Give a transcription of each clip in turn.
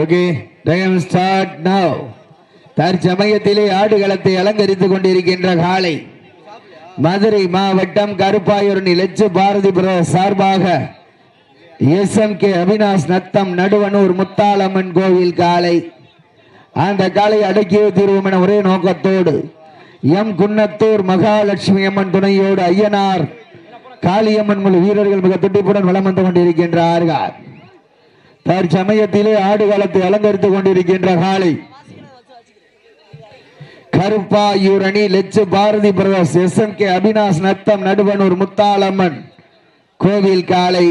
Okay time start now தற்சமயத்திலே ஆடுகளத்தை அலங்கரித்துக் கொண்டிருக்கின்ற காலை. மதுரை மாவட்டம் கருப்பாயூரணி லட்சு பாரதி பிரதர் சார்பாக S M K Avinash Natham Naduvanur Muthalamman கோவில் காலை. அந்த காலை அடக்கி தீர்வோம் என ஒரே நோக்கத்தோடு எம் குன்னத்தூர் மகாலட்சுமி அம்மன் துணையோடு ஐயனார் காளியம்மன் முழு வீரர்கள் மிக துடிப்புடன் வளம் வந்து கொண்டிருக்கின்றார்கள். தற்சமயத்திலே ஆடுகளத்தை அலங்கரித்துக் கொண்டிருக்கின்ற காலை Karuppayurani Lechu Bharathi brothers S M K Abinash Natham Naduvanur Muthalamman. கோவில் காலை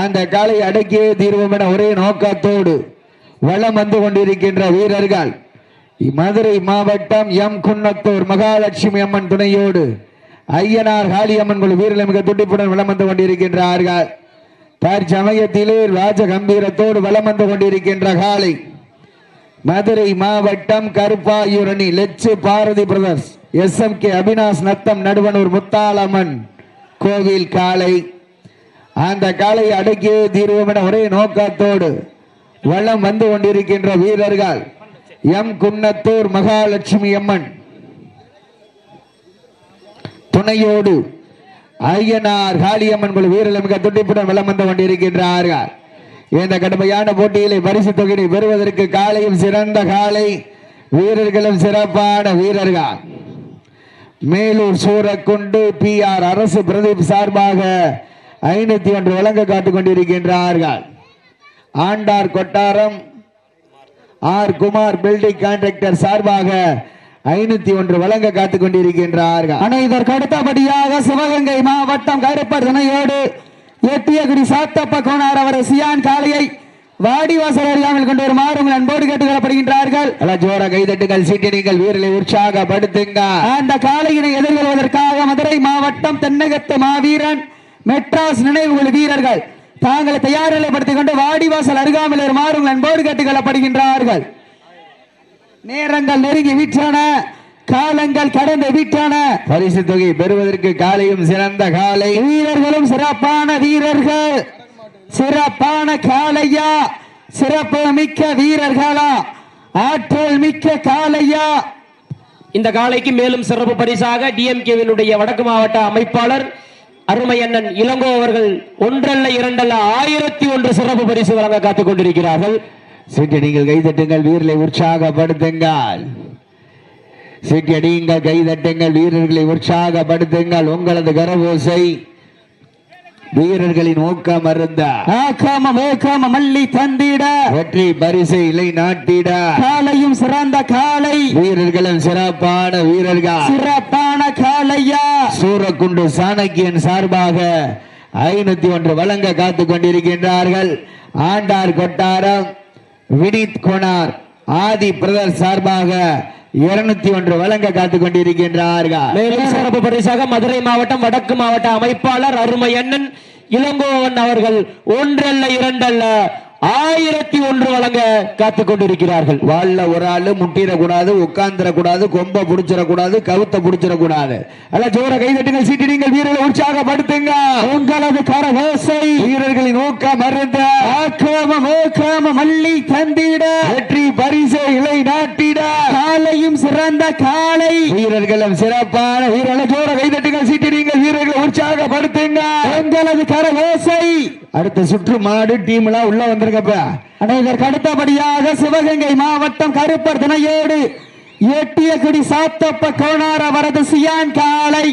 அந்த காலை அடக்கியே தீர்வோம் என ஒரே நோக்கத்தோடு வலம் வந்து கொண்டிருக்கின்ற வீரர்கள். மதுரை மாவட்டம் எம். குன்னத்தூர் மகாலட்சுமி அம்மன் துணையோடு ஐயனார் காளியம்மன் குழு வீரர்கள் மிக துடிப்புடன் வளம் வந்து கொண்டிருக்கின்றார்கள். தற்சமயத்திலே ராஜ கம்பீரத்தோடு வலம் வந்து கொண்டிருக்கின்ற காலை மதுரை மாவட்டம் Karuppayurani Lechu Bharathi brothers S M K Abinash Natham Naduvanur Muthalamman கோவில் காலை அந்த காலை அடக்கியே தீர்வோம் என ஒரே நோக்கத்தோடு வளம் வந்து கொண்டிருக்கின்ற வீரர்கள் எம். குன்னத்தூர் மகாலட்சுமி அம்மன். துணையோடு ஐயனார் காளியம்மன் குழு வீரர்கள் மிக துண்டிப்புடன் வலம் வந்து கொண்டிருக்கின்றார்கள். இந்த கடுமையான போட்டியிலே பரிசு தொகையை பெறுவதற்கு காலையும் சிறந்த காலை வீரர்களும் சிறப்பான வீரர்கள். மேலூர் சூரக்குண்டு பி ஆர் அரசு பிரதீப் சார்பாக ஐநூத்தி ஒன்று வழங்க காத்துக் கொண்டிருக்கின்றார்கள். Andar Kottaram R Kumar building contractor சார்பாக ஐநூத்தி ஒன்று வழங்க காத்துக் கொண்டிருக்கின்றார்கள் ஆனா இதற்கு அடுத்தபடியாக சிவகங்கை மாவட்டம் கருப்பர் துணையோடு எட்டியகுடி சாத்தப்ப கோனார் அவர் சியான் காளையை வாடிவாசல் அறியாமல் கொண்டு வருமாறு உங்கள் அன்போடு கேட்டுக்கொள்ளப்படுகின்றார்கள். அல்ல ஜோர கைதட்டுங்கள் சீட்டினிகள் வீரர்களை உற்சாகப்படுத்துங்க. அந்த காளையினை எதிர்கொள்வதற்காக மதுரை மாவட்டம் தென்னகத்து மாவீரன் மெட்ராஸ் நினைவுகள் வீரர்கள் தாங்களை தயார் நிலைப்படுத்திக் கொண்டு வாடிவாசல் அருகாமல் வருமாறு உங்கள் அன்போடு கேட்டுக்கொள்ளப்படுகின்றார்கள். நேரங்கள் நெருங்கி விட்டன காலங்கள் கடந்து விட்டன. பரிசு தொகை பெறுவதற்கு காலையும் சிறந்த காலை. வீரர்களும் சிறப்பான வீரர்கள். சிறப்பான காளையா சிறப்பு மிக்க வீரர்களா? ஆற்றல் மிக்க காளையா இந்த காலைக்கு மேலும் சிறப்பு பரிசாக டிஎம்கேவினுடைய வடக்கு மாவட்ட அமைப்பாளர் அருமை அண்ணன் இளங்கோ அவர்கள் ஒன்றல்ல இரண்டல்ல ஆயிரத்தி ஒன்று சிறப்பு பரிசு வழங்க காத்துக் கொண்டிருக்கிறார்கள். சீட்டினிகள் கைதட்டுங்கள் வீரர்களை உற்சாகப்படுத்துங்கள். சீட்டடியுங்கள் கைதட்டுங்கள் வீரர்களை உற்சாகப்படுத்துங்கள். உங்களது கரவோசை வீரர்களின் ஊக்கம் அருந்த. ஆக்காம வேக்காம மல்லி தந்திட. வெற்றி பரிசை இலை நாட்டிட. காளையும் சிறந்த காளை வீரர்களும் சிறப்பான வீரர்கள். சிறப்பான காளையா சூரக்குண்டு சாணக்கியன் சார்பாக ஐநூத்தி ஒன்று வழங்க காத்துக் கொண்டிருக்கின்றார்கள். ஆண்டார் கொட்டாரம். வினித் கோனார் ஆதி பிரதர் சார்பாக இருநூத்தி ஒன்று வழங்க காத்துக் கொண்டிருக்கின்றார்கள். மேலும் சிறப்பு பரிசாக மதுரை மாவட்டம் வடக்கு மாவட்ட அமைப்பாளர் அருமையண்ணன் இளங்கோவன் அவர்கள் ஒன்றல்ல இரண்டல்ல ஆயிரத்தி ஒன்று வழங்க காத்துக் கொண்டிருக்கிறார்கள் வாள்ல ஒரு ஆளு முட்டிடக்கூடாது உட்கார்ந்துடக்கூடாது கொம்ப புடிச்சிடக்கூடாது கவுத்த புடிச்சிடக்கூடாது. அல்ல ஜோர கைதட்டுங்கள் சீட்டிடுங்கள் வீரர்களை உற்சாகப்படுத்துங்க. உங்களது கரகோசை. வீரர்களின் ஊக்கம் அருந்த. ஆக்காம வேக்காம மல்லி தந்திட. வெற்றி பரிசை இலை நாட்டிட. காளையும் சிறந்த காளை வீரர்களும் சிறப்பான வீரர்களை ஜோர கைதட்டுங்கள் சீட்டிடுங்கள் வீரர்களை உற்சாகப்படுத்துங்க. உங்களது கரகோசை. அடுத்த சுற்று மாடு டீம் எல்லாம் உள்ள வந்திருக்கப்ப இதற்கு அடுத்தபடியாக சிவகங்கை மாவட்டம் கருப்பர் துணையோடு எட்டியகுடி சாத்தப்ப கோணார வரது சியான் காலை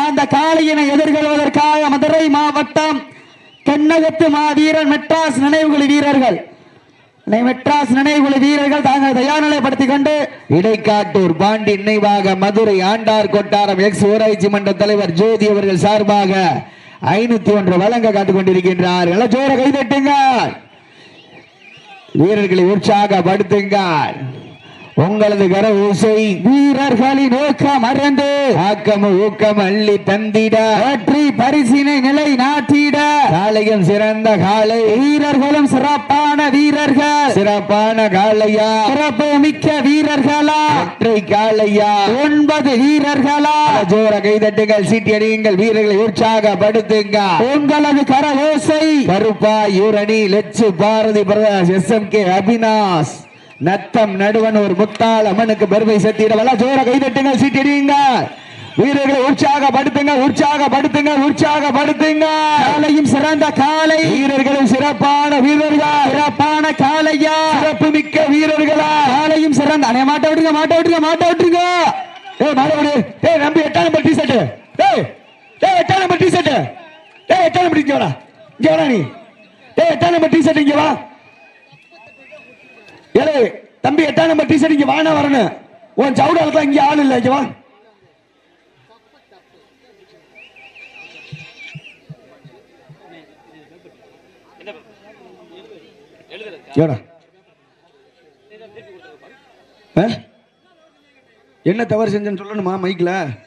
அந்த காளையினை எதிர்கொள்வதற்காக மதுரை மாவட்டம் தென்னகத்து மாவீரன் மெட்ராஸ் நினைவுகுழு வீரர்கள். மெட்ராஸ் நினைவுகுழு வீரர்கள் தாங்கள் தயார் நிலைப்படுத்திக் கொண்டு இடைக்காட்டூர் பாண்டி நினைவாக மதுரை ஆண்டார் கொட்டாரம் எக்ஸ் ஊராட்சி மன்ற தலைவர் ஜோதி அவர்கள் சார்பாக ஐநூத்தி ஒன்று வழங்க காத்துக் கொண்டிருக்கின்றார். நல்ல ஜோர கைதட்டுங்கள். வீரர்களை உற்சாகப்படுத்துங்கள். உங்களது கர ஓசை வீரர்களின் நோக்கம் மறந்து ஆக்கம் ஊக்கம் அள்ளி தந்திட. வெற்றி பரிசினை நிலை நாட்டிட. காளையும் சிறந்த காளை வீரர்களும் சிறப்பான வீரர்கள். சிறப்பான காளையா சிறப்பு மிக்க வீரர்களா. ஒற்றை காளையா ஒன்பது வீரர்களா. ஜோர கைதட்டுங்கள் சீட்டியடியுங்கள் வீரர்களை உற்சாகப்படுத்துங்க. உங்களது கரவோசை Karuppayurani Latchu Bharathi brothers S M K Abinash Natham Naduvan ஒரு முத்தாள் அம்மனுக்கு பெருமை சேர்த்திடவல்ல ஜோர கைதட்டுங்க சீட்டியடியுங்க வீரர்களை உற்சாகப்படுத்துங்க உற்சாகப்படுத்துங்க உற்சாகப்படுத்துங்க காலையும் சிறந்த காலை. வீரர்களும் சிறப்பான வீரர்கள். சிறப்பான காளையா சிறப்பு மிக்க வீரர்களா. காலையும் சிறந்த அண்ணே மாட்ட விட்டுருங்க மாட்ட விட்டுருங்க மாட்ட விட்டுருங்க ஏய் மாடவடி ஏய் நம்பி எட்டாம் நம்பர் டி ஷர்ட் ஏய் ஏய் எட்டாம் நம்பர் டி ஷர்ட் ஏய் எட்டாம் நம்பர் இங்க வாடா இங்க வாடா நீ. ஏய் எட்டாம் நம்பர் டி ஷர்ட் இங்க வா. ஏலே தம்பி எட்டாம் நம்பர் டி இங்க வானா வரணும்? உன் சவுடால இங்க ஆள் இல்ல இங்க வா. ஆ? என்ன தவறு செஞ்சேன்னு சொல்லணுமா மைக்ல